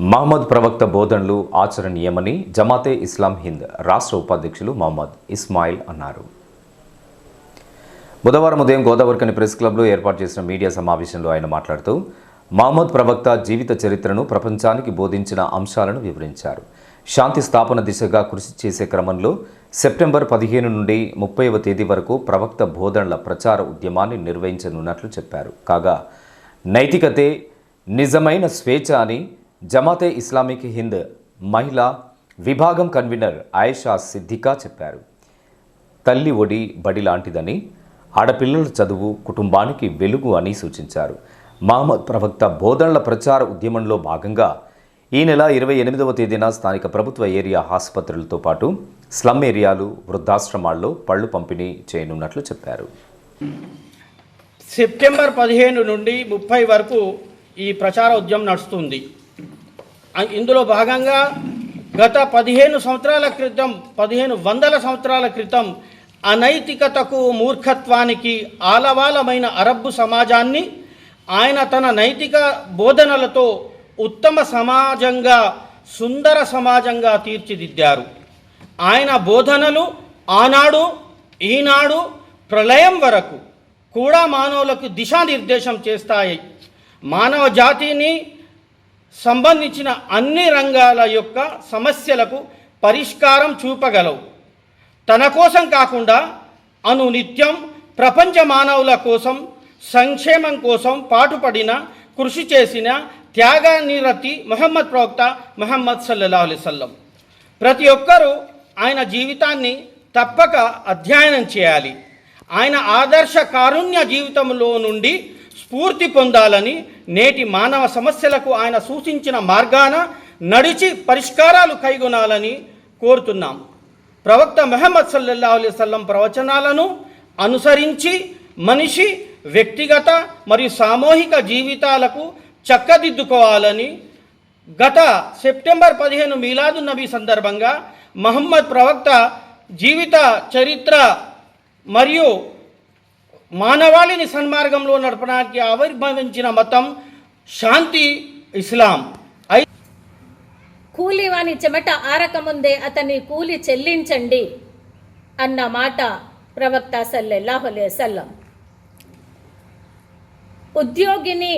మహమ్మద్ ప్రవక్త బోధనలు ఆచరణీయమని జమాతే ఇస్లాం హింద్ రాష్ట్ర ఉపాధ్యక్షులు మహమ్మద్ ఇస్మాయిల్ అన్నారు. బుధవారం ఉదయం గోదావరికని ప్రెస్ క్లబ్లో ఏర్పాటు చేసిన మీడియా సమావేశంలో ఆయన మాట్లాడుతూ మహమ్మద్ ప్రవక్త జీవిత చరిత్రను ప్రపంచానికి బోధించిన అంశాలను వివరించారు. శాంతి స్థాపన దిశగా కృషి చేసే క్రమంలో సెప్టెంబర్ పదిహేను నుండి ముప్పైవ తేదీ వరకు ప్రవక్త బోధనల ప్రచార ఉద్యమాన్ని నిర్వహించనున్నట్లు చెప్పారు. కాగా నైతికతే నిజమైన స్వేచ్ఛ అని జమాతే ఇస్లామిక్ హింద్ మహిళా విభాగం కన్వీనర్ ఆయేషా సిద్దికా చెప్పారు. తల్లి ఒడి బడి లాంటిదని ఆడపిల్లల చదువు కుటుంబానికి వెలుగు అని సూచించారు. మహమ్మద్ ప్రవక్త బోధనల ప్రచార ఉద్యమంలో భాగంగా ఈ నెల ఇరవై ఎనిమిదవ తేదీన స్థానిక ప్రభుత్వ ఏరియా ఆసుపత్రులతో పాటు స్లమ్ ఏరియాలు వృద్ధాశ్రమాల్లో పళ్ళు పంపిణీ చేయనున్నట్లు చెప్పారు. సెప్టెంబర్ పదిహేను నుండి ముప్పై వరకు ఈ ప్రచార ఉద్యమం నడుస్తుంది. ఇందులో భాగంగా గత పదిహేను సంవత్సరాల క్రితం పదిహేను వందల సంవత్సరాల క్రితం అనైతికతకు మూర్ఖత్వానికి ఆలవాలమైన అరబ్బు సమాజాన్ని ఆయన తన నైతిక బోధనలతో ఉత్తమ సమాజంగా సుందర సమాజంగా తీర్చిదిద్దారు. ఆయన బోధనలు ఆనాడు ఈనాడు ప్రళయం వరకు కూడా మానవులకు దిశానిర్దేశం చేస్తాయి. మానవ జాతిని సంబంధించిన అన్ని రంగాల యొక్క సమస్యలకు పరిష్కారం చూపగలవు. తన కోసం కాకుండా అను నిత్యం ప్రపంచ మానవుల కోసం సంక్షేమం కోసం పాటుపడిన కృషి చేసిన త్యాగానిరతి మొహమ్మద్ ప్రవక్త మొహమ్మద్ సల్లల్లా అలిసల్లం ప్రతి ఒక్కరూ ఆయన జీవితాన్ని తప్పక అధ్యయనం చేయాలి. ఆయన ఆదర్శ కారుణ్య జీవితంలో నుండి స్ఫూర్తి పొందాలని నేటి మానవ సమస్యలకు ఆయన సూచించిన మార్గాన నడిచి పరిష్కారాలు కైగొనాలని కోరుతున్నాం. ప్రవక్త మెహమ్మద్ సల్లల్లా అలీ సల్లం ప్రవచనాలను అనుసరించి మనిషి వ్యక్తిగత మరియు సామూహిక జీవితాలకు చక్కదిద్దుకోవాలని గత సెప్టెంబర్ పదిహేను మీలాదు నబీ సందర్భంగా మహమ్మద్ ప్రవక్త జీవిత చరిత్ర మరియు మానవాళిని సన్మార్గంలో నడపడానికి ఆవిర్భవించిన మతం శాంతి ఇస్లాం. కూలివాని చెమట ఆరకముందే అతని కూలి చెల్లించండి అన్న మాట ప్రవక్త సల్లెల్లాహులే సల్లం ఉద్యోగిని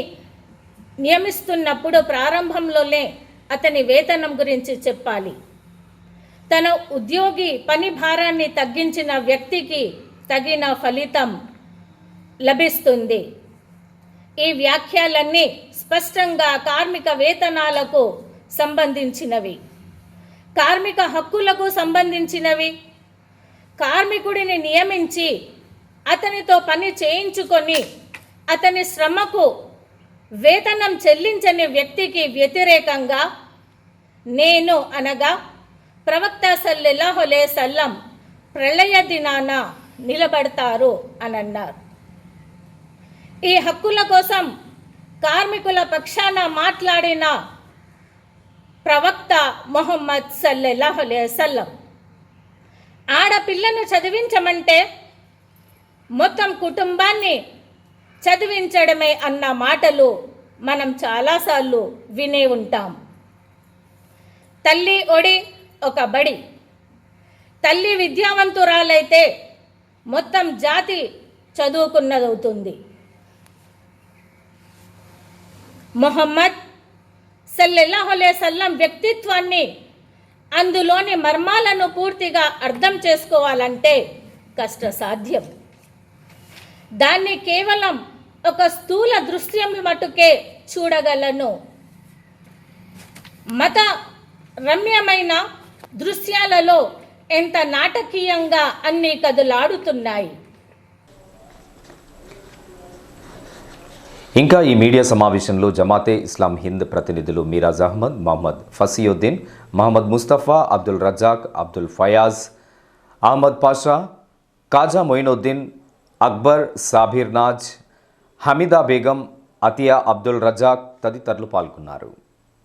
నియమిస్తున్నప్పుడు ప్రారంభంలోనే అతని వేతనం గురించి చెప్పాలి. తన ఉద్యోగి పని భారాన్ని తగ్గించిన వ్యక్తికి తగిన ఫలితం లభిస్తుంది. ఈ వ్యాఖ్యలన్నీ స్పష్టంగా కార్మిక వేతనాలకు సంబంధించినవి. కార్మిక హక్కులకు సంబంధించినవి. కార్మికుడిని నియమించి అతనితో పని చేయించుకొని అతని శ్రమకు వేతనం చెల్లించని వ్యక్తికి వ్యతిరేకంగా నేను అనగా ప్రవక్త సల్లెల్లాహులే సల్లం ప్రళయ దినాన నిలబడతారు అని అన్నారు ఈ హక్కుల కోసం కార్మికుల పక్షాన మాట్లాడిన ప్రవక్త మొహమ్మద్ సల్లెల్లాహు సల్లం ఆడపిల్లను చదివించమంటే మొత్తం కుటుంబాన్ని చదివించడమే అన్న మాటలు మనం చాలాసార్లు వినే ఉంటాం. తల్లి ఒడి ఒక బడి. తల్లి విద్యావంతురాలైతే మొత్తం జాతి చదువుకున్నదవుతుంది. మొహమ్మద్ సల్లెల్లాహులేసల్లం వ్యక్తిత్వాన్ని అందులోని మర్మాలను పూర్తిగా అర్థం చేసుకోవాలంటే కష్టసాధ్యం. దాన్ని కేవలం ఒక స్థూల దృశ్యం మటుకే చూడగలను. మత రమ్యమైన దృశ్యాలలో ఎంత నాటకీయంగా అన్ని కదులాడుతున్నాయి. ఇంకా ఈ మీడియా సమావేశంలో జమాతే ఇస్లాం హింద్ ప్రతినిధులు మీరాజ్ అహ్మద్ మహమ్మద్ ఫసియుద్దీన్ మహమ్మద్ ముస్తఫా అబ్దుల్ రజాక్ అబ్దుల్ ఫయాజ్ అహ్మద్ పాషా కాజా మొయినుద్దీన్ అక్బర్ సాబీర్ నాజ్ హమీదా బేగం అతియా అబ్దుల్ రజాక్ తదితరులు పాల్గొన్నారు.